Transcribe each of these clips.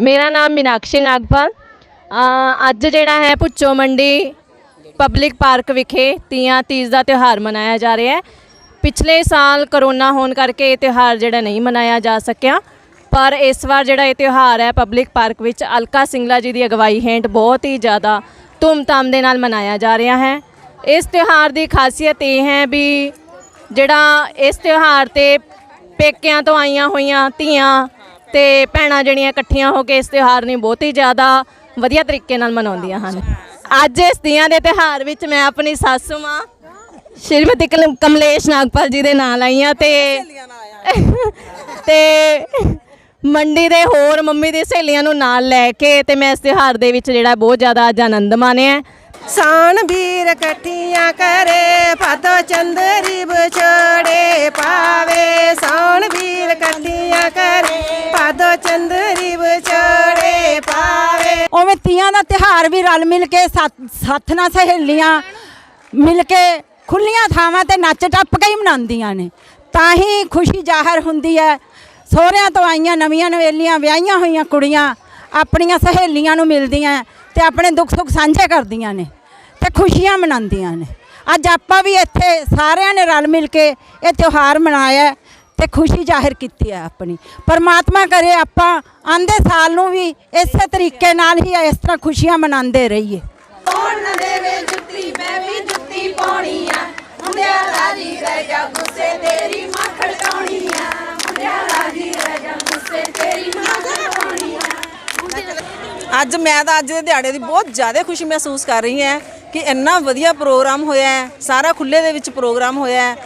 ਮੇਰਾ ਨਾਮ ਮੀਨਾਕਸ਼ੀ ਨਾਗਪਾਲ। ਅ, ਅੱਜ ਜਿਹੜਾ ਹੈ ਭੁੱਚੋ ਮੰਡੀ ਪਬਲਿਕ ਪਾਰਕ ਵਿਖੇ ਤੀਆਂ ਤੀਜ ਦਾ ਤਿਉਹਾਰ ਮਨਾਇਆ ਜਾ ਰਿਹਾ ਹੈ। ਪਿਛਲੇ ਸਾਲ ਕਰੋਨਾ ਹੋਣ ਕਰਕੇ ਇਹ ਤਿਉਹਾਰ ਜਿਹੜਾ ਨਹੀਂ ਮਨਾਇਆ ਜਾ ਸਕਿਆ ਪਰ ਇਸ ਵਾਰ ਜਿਹੜਾ ਇਹ ਤਿਉਹਾਰ ਹੈ ਪਬਲਿਕ ਪਾਰਕ ਵਿੱਚ ਅਲਕਾ ਸਿੰਗਲਾ ਜੀ ਦੀ ਅਗਵਾਈ ਹੇਠ ਬਹੁਤ ਹੀ ਜ਼ਿਆਦਾ ਧੂਮਧਾਮ ਦੇ ਨਾਲ ਮਨਾਇਆ ਜਾ ਰਿਹਾ ਹੈ। ਇਸ ਤਿਉਹਾਰ ਦੀ ਖਾਸੀਅਤ ਇਹ ਹੈ ਵੀ ਜਿਹੜਾ ਇਸ ਤਿਉਹਾਰ ਤੇ ਪੇਕਿਆਂ ਤੋਂ ਆਈਆਂ ਹੋਈਆਂ ਧੀਆਂ ਤੇ ਭੈਣਾਂ ਜਿਹੜੀਆਂ ਇਕੱਠੀਆਂ ਹੋ ਕੇ ਇਸ ਤਿਉਹਾਰ ਨੂੰ ਬਹੁਤ ਹੀ ਜ਼ਿਆਦਾ ਵਧੀਆ ਤਰੀਕੇ ਨਾਲ ਮਨਾਉਂਦੀਆਂ ਹਨ ਅੱਜ ਇਸ ਤੀਆਂ ਦੇ ਤਿਉਹਾਰ ਵਿੱਚ ਮੈਂ ਆਪਣੀ ਸਾਸੂ ਮਾਂ ਸ਼੍ਰੀਮਤੀ ਕਲ- ਕਮਲੇਸ਼ ਨਾਗਪਾਲ ਜੀ ਦੇ ਨਾਲ ਆਈ ਹਾਂ ਤੇ ਤੇ ਮੰਡੀ ਦੇ ਹੋਰ ਮੰਮੀ ਦੀ ਸਹੇਲੀਆਂ ਨੂੰ ਨਾਲ ਲੈ ਕੇ ਤੇ ਮੈਂ ਇਸ ਤਿਉਹਾਰ ਦੇ ਵਿੱਚ ਜਿਹੜਾ ਬਹੁਤ ਜ਼ਿਆਦਾ ਅੱਜ ਆਨੰਦ ਮਾਣਿਆ ਹੈ। ਸਾਣ ਵੀਰ ਇਕੱਠੀਆਂ ਕਰੇ ਭਾਦੋ ਚੰਦਰੀ ਵਿਛੋੜੇ ਪਾਵੇ। ਸਾਣ ਵੀਰ ਇਕੱਠੀਆਂ ਕਰੇ ਭਾਦੋ ਚੰਦਰੀ ਵਿਛੋੜੇ ਪਾਵੇ। ਉਵੇਂ ਤੀਆਂ ਦਾ ਤਿਹਾਰ ਵੀ ਰਲ ਮਿਲ ਕੇ ਸਾਥ ਸਾਥ ਨਾਲ ਸਹੇਲੀਆਂ ਮਿਲ ਕੇ ਖੁੱਲੀਆਂ ਥਾਵਾਂ ਤੇ ਨੱਚ ਟੱਪ ਕੇ ਹੀ ਮਨਾਉਂਦੀਆਂ ਨੇ। ਤਾਂ ਹੀ ਖੁਸ਼ੀ ਜ਼ਾਹਰ ਹੁੰਦੀ ਹੈ। ਸਹੁਰਿਆਂ ਤੋਂ ਆਈਆਂ ਨਵੀਆਂ ਨਵੇਲੀਆਂ, ਵਿਆਹੀਆਂ ਹੋਈਆਂ ਕੁੜੀਆਂ ਆਪਣੀਆਂ ਸਹੇਲੀਆਂ ਨੂੰ ਮਿਲਦੀਆਂ। ਤੇ ਆਪਣੇ ਦੁੱਖ ਸੁੱਖ ਸਾਂਝੇ ਕਰਦੀਆਂ ਨੇ ਤੇ ਖੁਸ਼ੀਆਂ ਮਨਾਉਂਦੀਆਂ ਨੇ। ਅੱਜ ਆਪਾਂ ਵੀ ਇੱਥੇ ਸਾਰਿਆਂ ਨੇ ਰਲ ਮਿਲ ਕੇ ਇਹ ਤਿਉਹਾਰ ਮਨਾਇਆ ਹੈ ਤੇ ਖੁਸ਼ੀ ਜ਼ਾਹਿਰ ਕੀਤੀ ਹੈ ਆਪਣੀ। ਪਰਮਾਤਮਾ ਕਰੇ ਆਪਾਂ ਆਂਦੇ ਸਾਲ ਨੂੰ ਵੀ ਇਸੇ ਤਰੀਕੇ ਨਾਲ ਹੀ ਇਸ ਤਰ੍ਹਾਂ ਖੁਸ਼ੀਆਂ ਮਨਾਉਂਦੇ ਰਹੀਏ। ਕੌਣ ਨਾ ਦੇਵੇ ਜੁੱਤੀ, ਮੈਂ ਵੀ ਜੁੱਤੀ ਪਾਉਣੀ ਆ। ਮੁੰਡਿਆ ਰਾਜੀ ਰਹਿ ਜਾ ਗੁੱਸੇ, ਤੇਰੀ ਮਾਂ ਖੜਕਾਉਣੀ ਆ। ਮੁੰਡਿਆ ਰਾਜੀ ਰਹਿ ਜਾ ਗੁੱਸੇ, ਤੇਰੀ ਮਾਂ ਖੜਕਾਉਣੀ ਆ। ਅੱਜ ਮੈਂ ਤਾਂ ਅੱਜ ਦੇ ਦਿਹਾੜੇ ਦੀ ਬਹੁਤ ਜ਼ਿਆਦਾ ਖੁਸ਼ੀ ਮਹਿਸੂਸ ਕਰ ਰਹੀ ਹਾਂ ਕਿ ਇੰਨਾ ਵਧੀਆ ਪ੍ਰੋਗਰਾਮ ਹੋਇਆ ਹੈ, ਸਾਰਾ ਖੁੱਲੇ ਦੇ ਵਿੱਚ ਪ੍ਰੋਗਰਾਮ ਹੋਇਆ ਹੈ।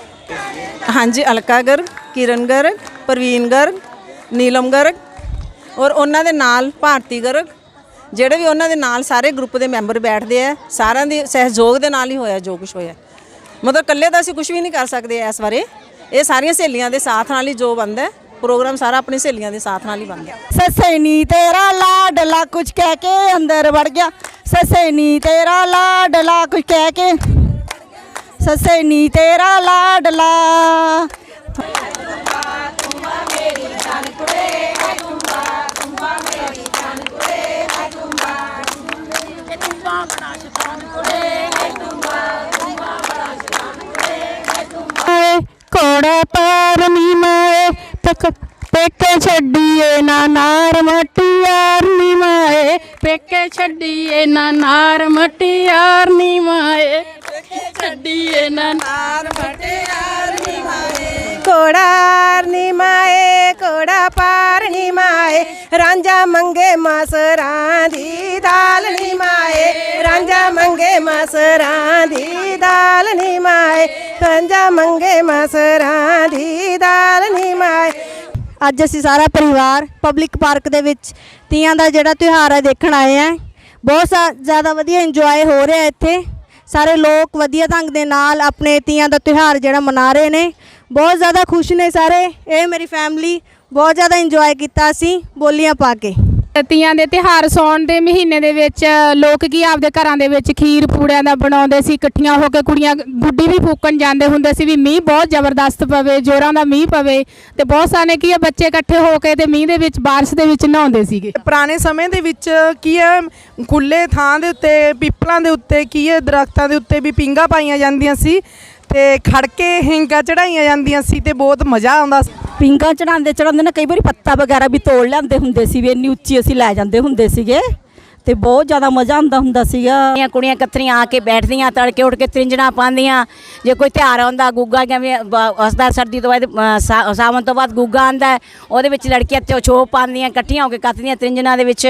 ਹਾਂਜੀ ਅਲਕਾ ਗਰਗ ਕਿਰਨ ਗਰਗ ਪ੍ਰਵੀਨ ਗਰਗ ਨੀਲਮ ਗਰਗ ਔਰ ਉਹਨਾਂ ਦੇ ਨਾਲ ਭਾਰਤੀ ਗਰਗ ਜਿਹੜੇ ਵੀ ਉਹਨਾਂ ਦੇ ਨਾਲ ਸਾਰੇ ਗਰੁੱਪ ਦੇ ਮੈਂਬਰ ਬੈਠਦੇ ਆ, ਸਾਰਿਆਂ ਦੇ ਸਹਿਯੋਗ ਦੇ ਨਾਲ ਹੀ ਹੋਇਆ, ਜੋ ਕੁਝ ਹੋਇਆ। ਮਤਲਬ ਇਕੱਲੇ ਤਾਂ ਅਸੀਂ ਕੁਝ ਵੀ ਨਹੀਂ ਕਰ ਸਕਦੇ ਇਸ ਬਾਰੇ। ਇਹ ਸਾਰੀਆਂ ਸਹੇਲੀਆਂ ਦੇ ਸਾਥ ਨਾਲ ਹੀ ਜੋ ਬਣਦਾ ਪ੍ਰੋਗਰਾਮ ਸਾਰਾ ਆਪਣੀ ਸਹੇਲੀਆਂ ਦੇ ਸਾਥ ਨਾਲ ਹੀ ਬਣ ਗਿਆ। ਸੱਸੇ ਨੀ ਤੇਰਾ ਲਾਡਲਾ ਕੁਝ ਕਹਿ ਕੇ ਅੰਦਰ ਵੜ ਗਿਆ। ਸੱਸੇ ਨੀ ਤੇਰਾ ਲਾਡਲਾ ਕੁਝ ਕਹਿ ਕੇ ਸੱਸੇ ਨੀ ਤੇਰਾ ਲਾਡਲਾ ਛੱਡੀਏ ਨਾ ਨਾਰ ਮਟਿਆਰ ਨੀ ਮਾਏ। ਪੇਕੇ ਛੱਡੀਏ ਨਾ ਨਾਰ ਮਟਿਆਰ ਨੀ ਮਾਏ। ਪੇਕੇ ਛੱਡੀਏ ਨਾ ਨਾਰ ਕੋੜਾਰ ਨੀ ਮਾਏ। ਕੋੜਾ ਪਾਰ ਨੀ ਮਾਏ। ਰਾਂਝਾ ਮੰਗੇ ਮਸਰਾਂ ਦੀ ਦਾਲ ਨੀ ਮਾਏ। ਰਾਂਝਾ ਮੰਗੇ ਮਸਰਾਂ ਦੀ ਦਾਲ ਨੀ ਮਾਏ। ਰਾਂਝਾ ਮੰਗੇ ਮਸਰਾਂ ਦੀ ਦਾਲ ਨੀ ਮਾਏ। ਅੱਜ ਅਸੀਂ ਸਾਰਾ ਪਰਿਵਾਰ ਪਬਲਿਕ ਪਾਰਕ ਦੇ ਵਿੱਚ ਤੀਆਂ ਦਾ ਜਿਹੜਾ ਤਿਉਹਾਰ ਹੈ ਦੇਖਣ ਆਏ ਆ। ਬਹੁਤ ਸਾ- ਜ਼ਿਆਦਾ ਵਧੀਆ ਇੰਜੋਏ ਹੋ ਰਿਹਾ ਇੱਥੇ। ਸਾਰੇ ਲੋਕ ਵਧੀਆ ਢੰਗ ਦੇ ਨਾਲ ਆਪਣੇ ਤੀਆਂ ਦਾ ਤਿਉਹਾਰ ਜਿਹੜਾ ਮਨਾ ਰਹੇ ਨੇ। ਬਹੁਤ ਜ਼ਿਆਦਾ ਖੁਸ਼ ਨੇ ਸਾਰੇ। ਇਹ ਮੇਰੀ ਫੈਮਿਲੀ ਬਹੁਤ ਜ਼ਿਆਦਾ ਇੰਜੋਏ ਕੀਤਾ ਅਸੀਂ ਬੋਲੀਆਂ ਪਾ ਕੇ। ਤੀਆਂ ਦੇ ਤਿਹਾਰ ਸੌਣ ਦੇ ਮਹੀਨੇ ਦੇ ਵਿੱਚ, ਲੋਕ ਕੀ ਆਪਦੇ ਘਰਾਂ ਦੇ ਵਿੱਚ ਖੀਰ ਪੂੜਿਆਂ ਦਾ ਬਣਾਉਂਦੇ ਸੀ, ਇਕੱਠੀਆਂ ਹੋ ਕੇ ਕੁੜੀਆਂ ਗੁੱਡੀ ਵੀ ਫੂਕਣ ਜਾਂਦੇ ਹੁੰਦੇ ਸੀ ਵੀ ਮੀਂਹ ਬਹੁਤ ਜ਼ਬਰਦਸਤ ਪਵੇ, ਜੋਰਾਂ ਦਾ ਮੀਂਹ ਪਵੇ ਤੇ ਬਹੁਤ ਸਾਰੇ ਕੀ ਹੈ ਬੱਚੇ ਇਕੱਠੇ ਹੋ ਕੇ ਤੇ ਮੀਂਹ ਦੇ ਵਿੱਚ, ਬਾਰਿਸ਼ ਦੇ ਵਿੱਚ ਨਹਾਉਂਦੇ ਸੀਗੇ। ਪੁਰਾਣੇ ਸਮੇਂ ਦੇ ਵਿੱਚ ਕੀ ਹੈ ਖੁੱਲੇ ਥਾਂ ਦੇ ਉੱਤੇ, ਪਿੱਪਲਾਂ ਦੇ ਉੱਤੇ ਕੀ ਹੈ ਦਰਖਤਾਂ ਦੇ ਉੱਤੇ ਵੀ ਪਿੰਗਾ ਪਾਈਆਂ ਜਾਂਦੀਆਂ ਸੀ ਤੇ ਖੜਕੇ ਹਿੰਗਾ ਚੜਾਈਆਂ ਜਾਂਦੀਆਂ ਸੀ ਤੇ ਬਹੁਤ ਮਜ਼ਾ ਆਉਂਦਾ ਸੀ। ਪਿੰਗਾ ਚੜਾਉਂਦੇ ਚੜਾਉਂਦੇ ਨਾ ਕਈ ਵਾਰੀ ਪੱਤਾ ਵਗੈਰਾ ਵੀ ਤੋੜ ਲਿਆਂਦੇ ਹੁੰਦੇ ਸੀ ਵੀ ਇੰਨੀ ਉੱਚੀ ਅਸੀਂ ਲੈ ਜਾਂਦੇ ਹੁੰਦੇ ਸੀਗੇ ਤੇ ਬਹੁਤ ਜ਼ਿਆਦਾ ਮਜ਼ਾ ਆਉਂਦਾ ਹੁੰਦਾ ਸੀਗਾ। ਕੁੜੀਆਂ ਕੁੜੀਆਂ ਕਤਰੀਆਂ ਆ ਕੇ ਬੈਠਦੀਆਂ ਤੜਕੇ ਉੱਠ ਕੇ ਤ੍ਰਿੰਜਣਾ ਪਾਉਂਦੀਆਂ ਜੇ ਕੋਈ ਤਿਉਹਾਰ ਆਉਂਦਾ ਗੁੱਗਾ ਜਿਵੇਂ ਹਸਦਾ ਸਰਦੀ ਤੋਂ ਬਾਅਦ ਅ, ਸਾ- ਸਾਵਣ ਤੋਂ ਬਾਅਦ ਗੁੱਗਾ ਆਉਂਦਾ ਹੈ, ਉਹਦੇ ਵਿੱਚ ਲੜਕੀਆਂ ਤੇ ਛੋਪ ਪਾਉਂਦੀਆਂ ਇਕੱਠੀਆਂ ਹੋ ਕੇ ਕੱਤਦੀਆਂ ਤ੍ਰਿੰਜਣਾ ਦੇ ਵਿੱਚ।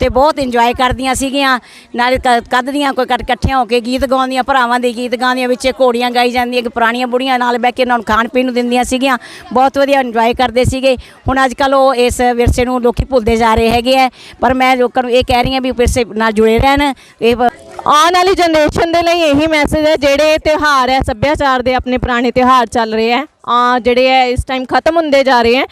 ਤੇ ਬਹੁਤ ਇੰਜੋਏ ਕਰਦੀਆਂ ਸੀਗੀਆਂ। ਨਾਲੇ ਕ- ਕੱਢਦੀਆਂ ਕੋਈ ਕੱਟ ਇਕੱਠੀਆਂ ਹੋ ਕੇ ਗੀਤ ਗਾਉਂਦੀਆਂ, ਭਰਾਵਾਂ ਦੇ ਗੀਤ ਗਾਉਂਦੀਆਂ, ਵਿੱਚ ਘੋੜੀਆਂ ਗਾਈ ਜਾਂਦੀਆਂ ਕਿ ਪੁਰਾਣੀਆਂ ਬੁੜੀਆਂ ਨਾਲ ਬਹਿ ਕੇ ਉਹਨਾਂ ਨੂੰ ਖਾਣ ਪੀਣ ਨੂੰ ਦਿੰਦੀਆਂ ਸੀਗੀਆਂ। ਬਹੁਤ ਵਧੀਆ ਇੰਜੋਏ ਕਰਦੇ ਸੀਗੇ। ਹੁਣ ਅੱਜ ਕੱਲ ਉਹ ਇਸ ਵਿਰਸੇ ਨੂੰ ਲੋਕੀ ਭੁੱਲਦੇ ਜਾ ਰਹੇ ਹੈਗੇ ਆ ਪਰ ਮੈਂ ਲੋਕਾਂ ਨੂੰ ਇਹ ਕਹਿ ਰਹੀ ਹਾਂ ਵੀ ਵਿਰਸੇ ਨਾਲ ਜੁੜੇ ਰਹਿਣ। ਇਹ ਬ- ਆਉਣ ਵਾਲੀ ਜਨਰੇਸ਼ਨ ਦੇ ਲਈ ਇਹੀ ਮੈਸੇਜ ਹੈ, ਜਿਹੜੇ ਤਿਉਹਾਰ ਹੈ, ਸੱਭਿਆਚਾਰ ਦੇ ਆਪਣੇ ਪੁਰਾਣੇ ਤਿਉਹਾਰ ਚੱਲ ਰਹੇ ਹੈ। ਆ ਜਿਹੜੇ ਹੈ, ਇਸ ਟਾਈਮ ਖਤਮ ਹੁੰਦੇ ਜਾ ਰਹੇ ਹੈ।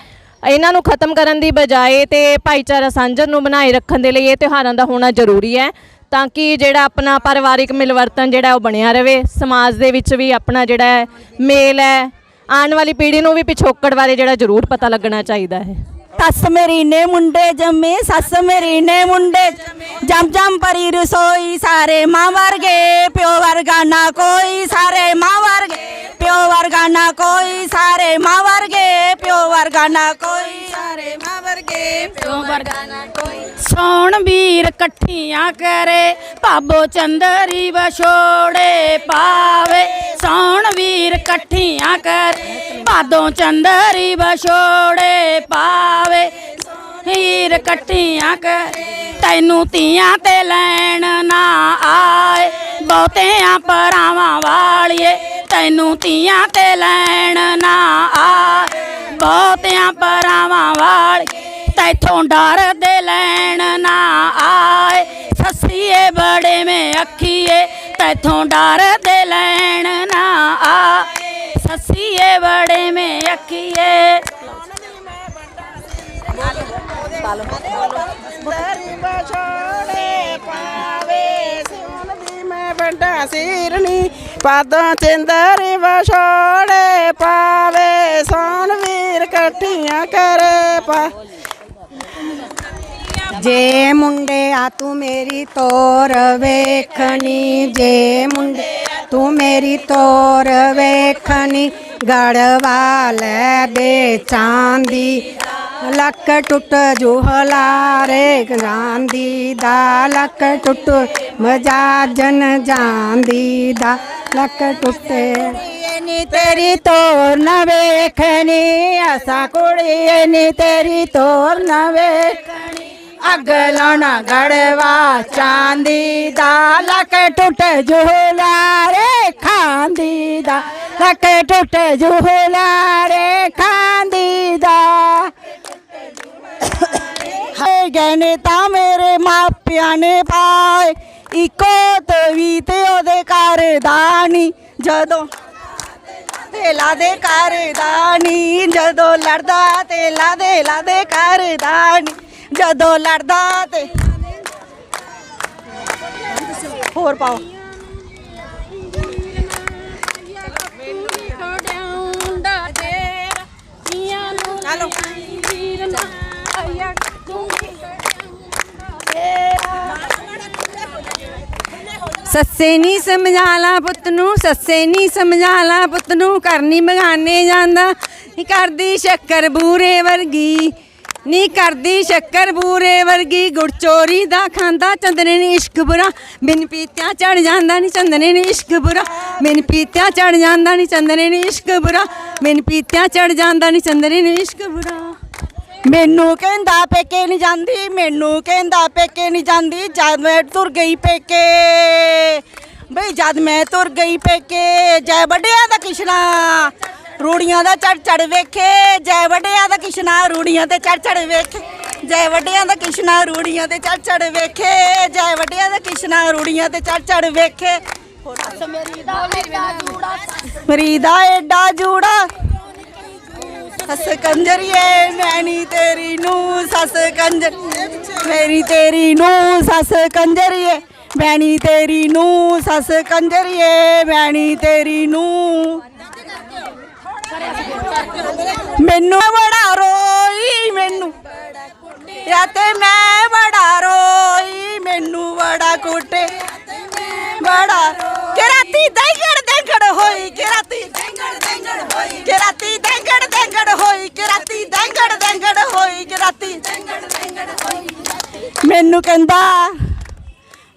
ਇਹਨਾਂ ਨੂੰ ਖਤਮ ਕਰਨ ਦੀ ਬਜਾਏ ਤੇ ਭਾਈਚਾਰਾ ਸਾਂਝਣ ਨੂੰ ਬਣਾਏ ਰੱਖਣ ਦੇ ਲਈ ਇਹ ਤਿਉਹਾਰਾਂ ਦਾ ਹੋਣਾ ਜ਼ਰੂਰੀ ਹੈ, ਤਾਂ ਕਿ ਜਿਹੜਾ ਆਪਣਾ ਪਰਿਵਾਰਿਕ ਮਿਲਵਰਤਨ ਜਿਹੜਾ ਉਹ ਬਣਿਆ ਰਵੇ, ਸਮਾਜ ਦੇ ਵਿੱਚ ਵੀ ਆਪਣਾ ਜਿਹੜਾ ਮੇਲ ਹੈ, ਆਉਣ ਵਾਲੀ ਪੀੜ੍ਹੀ ਨੂੰ ਵੀ ਪਿਛੋਕੜ ਬਾਰੇ ਜਿਹੜਾ ਜ਼ਰੂਰ ਪਤਾ ਲੱਗਣਾ ਚਾਹੀਦਾ ਹੈ। ਸੱਸ ਮੇਰੀ ਨੇ ਮੁੰਡੇ ਜੰਮੇ, ਸੱਸ ਮੇਰੀ ਨੇ ਮੁੰਡੇ ਜੰਮ ਜੰਮ ਪਰੀ ਰਸੋਈ, ਸਾਰੇ ਮਾਂ ਵਰਗੇ, ਪਿਓ ਵਰਗਾ ਨਾ ਕੋਈ, ਸਾਰੇ ਮਾਂ ਵਰਗੇ, ਪਿਓ ਵਰਗਾ ਨਾ ਕੋਈ, ਸਾਰੇ ਮਾਂ ਵਰਗੇ, ਪਿਓ ਵਰਗਾ ਨਾ ਕੋਈ। ਮਾਂ ਪਿਓ ਵਰਗਾ ਨਾ ਕੋਈ ਸੋਣ ਵੀਰ ਇਕੱਠੀਆਂ ਕਰੇ, ਭਾਬੋ ਚੰਦਰੀ ਵਿਛੋੜੇ ਪਾਵੇ। ਸੋਣ ਵੀਰ ਇਕੱਠੀਆਂ ਕਰੇ, ਭਾਦੋਂ ਚੰਦਰੀ ਵਿਛੋੜੇ ਪਾਵੇ। ਹੀਰ ਇਕੱਠੀਆਂ ਕਰੇ, ਤੈਨੂੰ ਤੀਆਂ ਤੇ ਲੈਣ ਨਾ ਆਏ। ਬਹੁਤਿਆਂ ਪਰਾਵਾਂ ਵਾਲੀਏ, ਤੈਨੂੰ ਤੀਆਂ ਤੇ ਲੈਣ ਨਾ ਆਏ। ਬਹੁਤਿਆਂ ਪਰਾਵਾਂ ਵਾਲੀਏ ਤੈਥੋਂ ਡਰਦੇ ਲੈਣ ਨਾ ਆਏ। ਸੱਸੀਏ, ਬੜੇ ਮੇ ਅੱਖੀਏ, ਤੈਥੋਂ ਡਰਦੇ ਲੈਣ ਨਾ ਆਏ। ਸੱਸੀਏ, ਬੜੇ ਮੇ ਅੱਖੀਏ। ਦਰੀ ਬਛੋੜੇ ਪਾਵੇ ਮੈਂ ਵੱਡਾ ਸਿਰਨੀ ਪਾਦਾਂ ਚੰਦਰੀ ਵਛੋੜੇ ਪਾਵੇ। ਸੋਨ ਵੀਰ ਇਕੱਠੀਆਂ ਕਰੇ ਪਾ 감사합니다. ਜੇ ਮੁੰਡੇ ਆ ਤੂੰ ਮੇਰੀ ਤੋਰ ਵੇਖਣੀ, ਜੇ ਮੁੰਡੇ ਤੂੰ ਮੇਰੀ ਤੋਰ ਵੇਖਣੀ, ਗੜਵਾ ਲੈ ਦੇ ਚਾਂਦੀ, ਲੱਕ ਟੁੱਟ ਜੁਹਲਾਰੇ ਗਾਂਦੀ ਦਾ, ਲੱਕ ਟੁੱਟ ਮਜਾਜਨ ਜਾਂਦੀ ਦਾ, ਲੱਕ ਟੁੱਟੇ ਨੀ ਤੇਰੀ ਤੋਰ ਨਾ ਵੇਖਣੀ, ਅਸਾਂ ਕੁੜੀਏ ਨੀ ਤੇਰੀ ਤੋਰ ਨਾ ਵੇਖਣੀ। ਅੱਗ ਲਾਉਣਾ ਗੜਵਾ ਚਾਂਦੀ ਦਾ, ਲੱਕ ਟੁੱਟ ਜੁਹਲਾ ਰੇ ਖਾਂਦੀ ਦਾ, ਲੱਕ ਟੁੱਟ ਜੁਹਲਾ ਰੇ ਖਾਂਦੀ ਦਾ। ਹੈ ਗਹਿਣੇ ਤਾਂ ਮੇਰੇ ਮਾਪਿਆਂ ਨੇ ਪਾਏ, ਇੱਕੋ ਤਵੀ ਤੇ ਉਹਦੇ ਘਰ ਦਾ ਨੀ ਜਦੋਂ ਤੇਲਾ ਦੇ ਘਰ ਨੀ ਜਦੋਂ ਲੜਦਾ ਤੇਲਾ ਦੇ ਲਾ ਦੇ ਘਰ ਨੀ ਜਦੋਂ ਲੜਦਾ ਤੇ ਹੋਰ ਪਾਓ। ਸੱਸੇ ਨਹੀਂ ਸਮਝਾ ਲਾ ਪੁੱਤ ਨੂੰ ਸੱਸੇ ਨਹੀਂ ਸਮਝਾ ਲਾ ਪੁੱਤ ਨੂੰ ਕਰਨੀ ਬਗਾਨੇ ਜਾਂਦਾ। ਕਰਦੀ ਸ਼ੱਕਰ ਬੂਰੇ ਵਰਗੀ। ਨੀ ਕਰਦੀ ਸ਼ੱਕਰ ਬੂਰੇ ਵਰਗੀ, ਗੁੜ ਚੋਰੀ ਦਾ ਖਾਂਦਾ, ਚੰਦਨੇ ਨੇ ਇਸ਼ਕ ਬੁਰਾ। ਬਿਨ ਪੀਤਿਆਂ ਚੜ ਜਾਂਦਾ ਨੀ ਚੰਦਨੇ ਨੇ ਇਸ਼ਕ ਬੁਰਾ। ਬਿਨ ਪੀਤਿਆਂ ਚੜ ਜਾਂਦਾ ਨੀ ਚੰਦਨੇ ਨੇ ਇਸ਼ਕ ਬੁਰਾ। ਬਿਨ ਪੀਤਿਆਂ ਚੜ ਜਾਂਦਾ ਨੀ ਚੰਦਨੇ ਨੇ ਇਸ਼ਕ ਬੁਰਾ। ਮੈਨੂੰ ਕਹਿੰਦਾ ਪੇਕੇ ਨਹੀਂ ਜਾਂਦੀ, ਮੈਨੂੰ ਕਹਿੰਦਾ ਪੇਕੇ ਨਹੀਂ ਜਾਂਦੀ, ਜਦ ਮੈਂ ਤੁਰ ਗਈ ਪੇਕੇ। ਬਈ ਜਦ ਮੈਂ ਤੁਰ ਗਈ ਪੇਕੇ, ਜੈ ਵੱਡਿਆਂ ਦਾ ਕਿਸ਼ਨਾ। ਰੂੜੀਆਂ ਦਾ ਚੜ ਚੜ ਵੇਖੇ ਜੈ ਵੱਡਿਆਂ ਦਾ ਕਿਸ਼ਨਾ ਰੂੜੀਆਂ ਤੇ ਚੜ ਚੜ ਵੇਖੇ ਜੈ ਵੱਡਿਆਂ ਦਾ ਕਿਸ਼ਨਾ ਰੂੜੀਆਂ ਤੇ ਚੜ ਚੜ ਵੇਖੇ ਜੈ ਵੱਡਿਆਂ ਦਾ ਕਿਸ਼ਨਾ ਰੂੜੀਆਂ ਤੇ ਚੜ ਚੜ ਵੇਖੇ। ਮਰੀ ਦਾ ਏਡਾ ਜੂੜਾ ਸੱਸ ਕੰਜਰੀਏ ਮੈਂ ਨੀ ਤੇਰੀ ਨੂੰ ਸੱਸ ਕੰਜਰ ਮੇਰੀ ਤੇਰੀ ਨੂੰ ਸੱਸ ਕੰਜਰੀਏ। ਮੈਂ ਨੀ ਤੇਰੀ ਨੂੰ ਸੱਸ ਕੰਜਰੀਏ ਮੈਂ ਨੀ ਤੇਰੀ ਨੂੰ ਮੈਨੂੰ ਬੜਾ ਰੋਈ ਮੈਨੂੰ। ਯਾ ਮੈਂ ਬੜਾ ਰੋਈ, ਮੈਨੂੰ ਬੜਾ ਕੁੱਟੇ। ਬੜਾ। ਕਿ ਰਾਤੀ ਦੰਗੜ ਦੰਗੜ ਹੋਈ, ਕਿ ਰਾਤੀ ਦੰਗੜ ਦੰਗੜ ਹੋਈ ਕਿ ਰਾਤੀ ਦੰਗੜ ਦੰਗੜ ਹੋਈ, ਕਿ ਰਾਤੀ ਦੰਗੜ ਦੰਗੜ ਹੋਈ, ਕਿ ਰਾਤੀ ਦੰਗੜ ਦੰਗੜ ਹੋਈ ਮੈਨੂੰ ਕਹਿੰਦਾ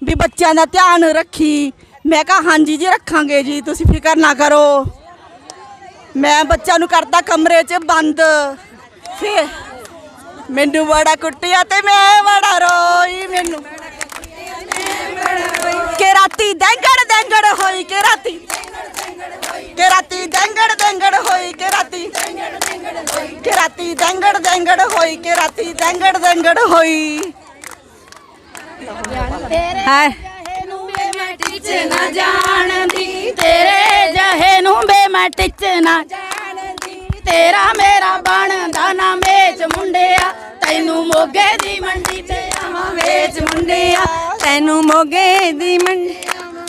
ਵੀ ਬੱਚਿਆਂ ਦਾ ਧਿਆਨ ਰੱਖੀ। ਮੈਂ ਕਿਹਾ, ਹਾਂਜੀ ਜੀ, ਰੱਖਾਂਗੇ ਜੀ, ਤੁਸੀਂ ਫਿਕਰ ਨਾ ਕਰੋ। ਮੈਂ ਬੱਚਾ ਨੂੰ ਕਰਤਾ ਕਮਰੇ 'ਚ ਬੰਦ। ਫਿਰ ਮੈਨੂੰ ਬੜਾ ਕੁੱਟਿਆ ਤੇ ਮੈਂ ਬੜਾ ਰੋਈ ਮੈਨੂੰ। ਕਿ ਰਾਤੀ ਦੰਗੜ ਦੰਗੜ ਹੋਈ ਕਿ ਰਾਤੀ ਕਿ ਰਾਤੀ ਦੰਗੜ ਦੰਗੜ ਹੋਈ ਕਿ ਰਾਤੀ ਕਿ ਰਾਤੀ ਦੰਗੜ ਦੰਗੜ ਹੋਈ ਕਿ ਰਾਤੀ ਦੰਗੜ ਦੰਗੜ ਹੋਈ। ਹੈ? ਟਿਚ ਨਾ ਜਾਣਦੀ ਤੇਰੇ ਨੂੰ ਮੈਂ ਟਿਚ ਨਾ ਜਾਣਦੀ ਤੇਰਾ ਮੇਰਾ ਬਣਦਾ ਨਾ ਮੇਚ ਮੁੰਡਿਆ। ਤੈਨੂੰ ਮੋਗੇ ਦੀ ਮੰਡੀ ਤੇ ਆਵਾਂ ਵੇਚ ਮੁੰਡਿਆ। ਤੈਨੂੰ ਮੋਗੇ ਦੀ ਮੰਡੀ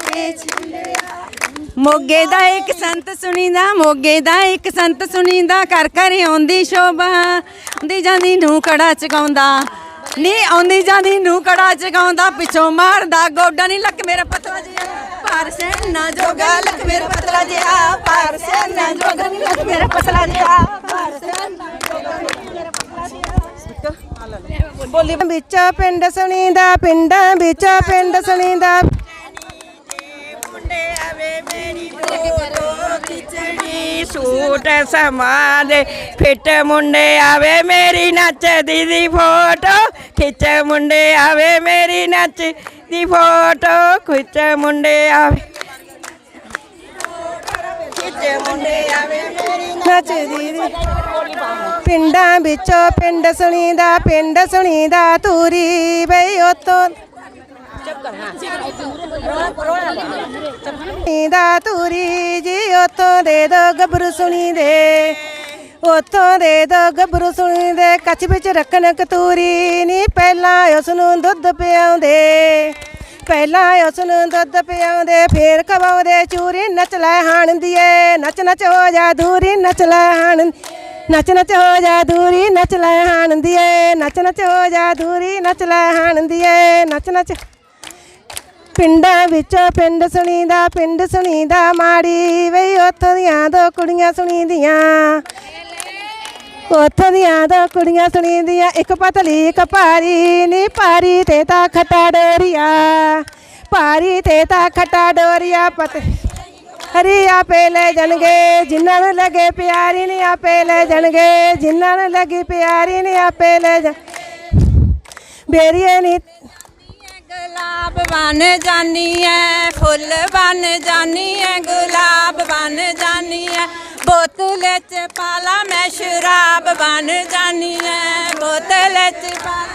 ਵੇਚ ਮੋਗੇ ਦਾ ਇੱਕ ਸੰਤ ਸੁਣੀਦਾ, ਮੋਗੇ ਦਾ ਇੱਕ ਸੰਤ ਸੁਣੀਦਾ। ਘਰ ਘਰ ਆਉਂਦੀ ਸ਼ੋਭਾ, ਆਉਂਦੀ ਜਾਂਦੀ ਨੂੰ ਕੜਾ ਚਗਾਉਂਦਾ। ਨੀ, ਆਉਂਦੀ ਜਾਂਦੀ ਨੂੰ ਕੜਾ ਚਗਾਉਂਦਾ, ਪਿੱਛੋਂ ਮਾਰਦਾ ਗੋਡਾ। ਨਹੀਂ ਲੱਕ ਮੇਰਾ ਪਤਲਾ ਜਿਹਾ। ਭਾਰ ਸੈਨਾ ਜੋਗਾ ਲੱਕ ਮੇਰਾ ਪਤਲਾ ਜਿਹਾ ਭਾਰ ਸੈਨਾ ਜੋਗਾ ਨਹੀਂ ਮੇਰਾ ਪਤਲਾ ਜਿਹਾ ਭਾਰ ਸੈਨਾ ਬੋਲੀ ਵਿੱਚ ਪਿੰਡ ਸੁਣੀਦਾ, ਪਿੰਡਾਂ ਵਿੱਚ ਪਿੰਡ ਸੁਣੀਦਾ। ਸੂਟ ਸਮਾ ਦੇ। ਫਿੱਟ ਮੁੰਡੇ ਆਵੇ ਮੇਰੀ ਨੱਚਦੀ ਦੀ ਫੋਟੋ। ਖਿੱਚ ਮੁੰਡੇ ਆਵੇ, ਮੇਰੀ ਨੱਚ ਦੀ ਫੋਟੋ ਖਿੱਚ ਮੁੰਡੇ ਆਵੇ। ਖਿੱਚ ਮੁੰਡੇ ਆਵੇ, ਮੇਰੀ ਨੱਚਦੀ ਦੀ ਪਿੰਡਾਂ ਵਿੱਚੋਂ ਪਿੰਡ ਸੁਣੀਦਾ ਪਿੰਡ ਸੁਣੀਦਾ ਤੂਰੀ ਬਈ ਉਤੋਂ ਸੁਣੀਦਾ ਤੂਰੀ ਜੀ ਉਤੋਂ ਦੇ ਦੋ ਗੱਭਰੂ ਸੁਣੀ ਦੇ ਉੱਥੋਂ ਦੇ ਦੋ ਗੱਭਰੂ ਸੁਣੀ ਦੇ ਕੱਚ ਵਿੱਚ ਰੱਖਣ ਕਤੂਰੀ ਨੀ। ਪਹਿਲਾਂ ਉਸ ਨੂੰ ਦੁੱਧ ਪਿਆਉਂਦੇ, ਪਹਿਲਾਂ ਉਸ ਨੂੰ ਦੁੱਧ ਪਿਆਉਂਦੇ, ਫੇਰ ਖਵਾਉਂਦੇ। ਚੂਰੀ ਨੱਚ ਲੈ ਹਾਣ ਦੀਏ ਨੱਚ ਨੱਚ ਹੋ ਜਾ ਦੂਰੀ, ਨੱਚ ਲੈ ਹਾਣ ਨੱਚ ਨੱਚ ਹੋ ਜਾ ਦੂਰੀ, ਨੱਚ ਲੈ ਹਾਣ ਦੀਏ ਨੱਚ ਨੱਚ ਹੋ ਜਾ ਦੂਰੀ, ਨੱਚ ਲੈ ਹਾਣ ਦੀਏ ਨੱਚ ਨੱਚ ਪਿੰਡਾਂ ਵਿੱਚ ਪਿੰਡ ਸੁਣੀਦਾ ਪਿੰਡ ਸੁਣੀਦਾ, ਮਾੜੀ ਵੇ ਉੱਥੋਂ ਦੀਆਂ ਦੋ ਕੁੜੀਆਂ ਸੁਣੀਦੀਆਂ। ਉੱਥੋਂ ਦੀਆਂ ਦੋ ਕੁੜੀਆਂ ਸੁਣੀਦੀਆਂ, ਇੱਕ ਪਤਲੀ, ਇੱਕ ਭਾਰੀ, ਨੀ ਭਾਰੀ ਤੇ ਤਾਂ ਖਟਾ ਡੋਰੀਆ। ਭਾਰੀ ਤੇ ਤਾਂ ਖਟਾ ਡੋਰੀਆ, ਪਤ, ਹਰੀ ਆਪੇ ਲੈ ਜਾਣਗੇ, ਜਿਨ੍ਹਾਂ ਨੂੰ ਲੱਗੇ ਪਿਆਰੀ ਨੀ ਆਪੇ ਲੈ ਜਾਣਗੇ, ਜਿਨ੍ਹਾਂ ਨੂੰ ਲੱਗੀ ਪਿਆਰੀ ਨੀ ਆਪੇ ਲੈ ਜਾ, ਬੇਰੀਏ ਨੀ ਗੁਲਾਬ ਬਨ ਜਾਨੀ ਐ ਫੁੱਲ ਬਨ ਜਾਨੀ ਐ ਗੁਲਾਬ ਬਨ ਜਾਨੀ ਐ ਬੋਤਲ ਚ ਪਾਲਾ ਮੈਂ ਸ਼ਰਾਬ ਬਨ ਜਾਨੀ ਐ ਬੋਤਲ ਚ ਪਾਲਾ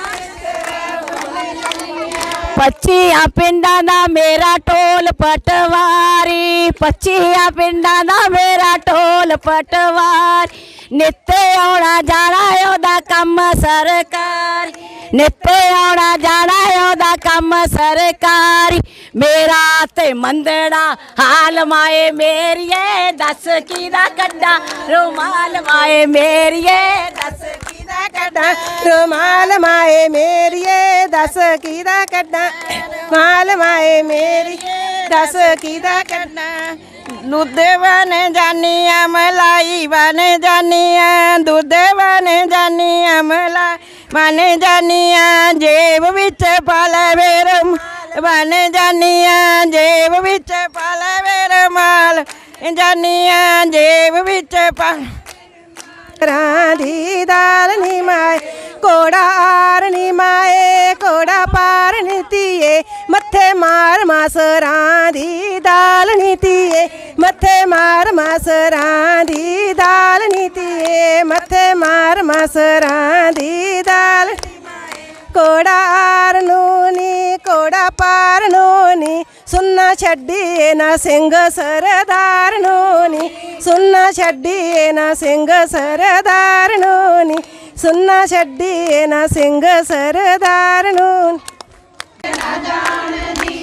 ਪੱਚੀਆਂ ਪਿੰਡਾਂ ਦਾ ਮੇਰਾ ਢੋਲ ਪਟਵਾਰੀ ਪੱਚੀਆਂ ਪਿੰਡਾਂ ਦਾ ਮੇਰਾ ਢੋਲ ਪਟਵਾਰੀ। ਨਿੱਤੇ ਆਉਣਾ ਜਾਣਾ ਉਹਦਾ ਕੰਮ ਸਰਕਾਰੀ, ਨਿੱਤੇ ਆਉਣਾ ਜਾਣਾ ਸਰਕਾਰੀ, ਮੇਰਾ ਤੇ ਮੰਦੜਾ ਹਾਲ ਮਾਏ ਮੇਰੀਏ, ਦੱਸ ਕਿਦਾ ਕੱਢਾ ਰੁਮਾਲ ਮਾਏ ਮੇਰੀਏ, ਦੱਸ ਕਿਹਦਾ ਕੱਢਾਂ ਰੁਮਾਲ ਮਾਏ ਮੇਰੀਏ, ਦੱਸ ਕਿਹਦਾ ਕੱਢਾਂ ਮਾਲ ਮਾਏ ਮੇਰੀ ਦੱਸ ਕਿਹਦਾ ਕੱਢਾਂ ਦੁੱਧ ਬਨ ਜਾਨੀ ਮਲਾਈ ਬਨ ਜਾਨੀ ਆ ਦੁੱਧ ਬਨ ਮਲਾਈ ਬਨ ਜਾਨੀ ਜੇਬ ਵਿੱਚ ਪਾ ਲਵੇ ਰੁਮਾਲ ਬਨ ਜਾਨੀ ਜੇਬ ਵਿੱਚ ਪਾ ਲਵੇ ਰੁਮਾਲ ਜਾਨੀ ਆ ਜੇਬ ਵਿੱਚ ਪਾ ਰਾਂ ਦੀ ਦਾਲ ਨੀ ਮਾਏ ਕੋੜਾ ਆਰ ਨੀ ਮਾਏ ਕੋੜਾ ਪਾਰ ਨੀ ਧੀਏ ਮੱਥੇ ਮਾਰ ਮਾਸਰਾਂ ਦੀ ਦਾਲ ਨੀ ਧੀਏ ਮੱਥੇ ਮਾਰ ਮਾਸਰਾਂ ਦੀ ਦਾਲ ਨੀ ਧੀਏ ਮੱਥੇ ਮਾਰ ਮਾਸਰਾਂ ਦੀ ਦਾਲ ਕੋੜਾ ਆਰ ਨੂੰ ਨੀ ਕੋੜਾ ਪਾਰ ਸੁਣਨਾ ਛੱਡੀਏ ਨਾ ਸਿੰਘ ਸਰਦਾਰ ਨੂੰ ਨੀ ਸੁਣਨਾ ਛੱਡੀਏ ਨਾ ਸਿੰਘ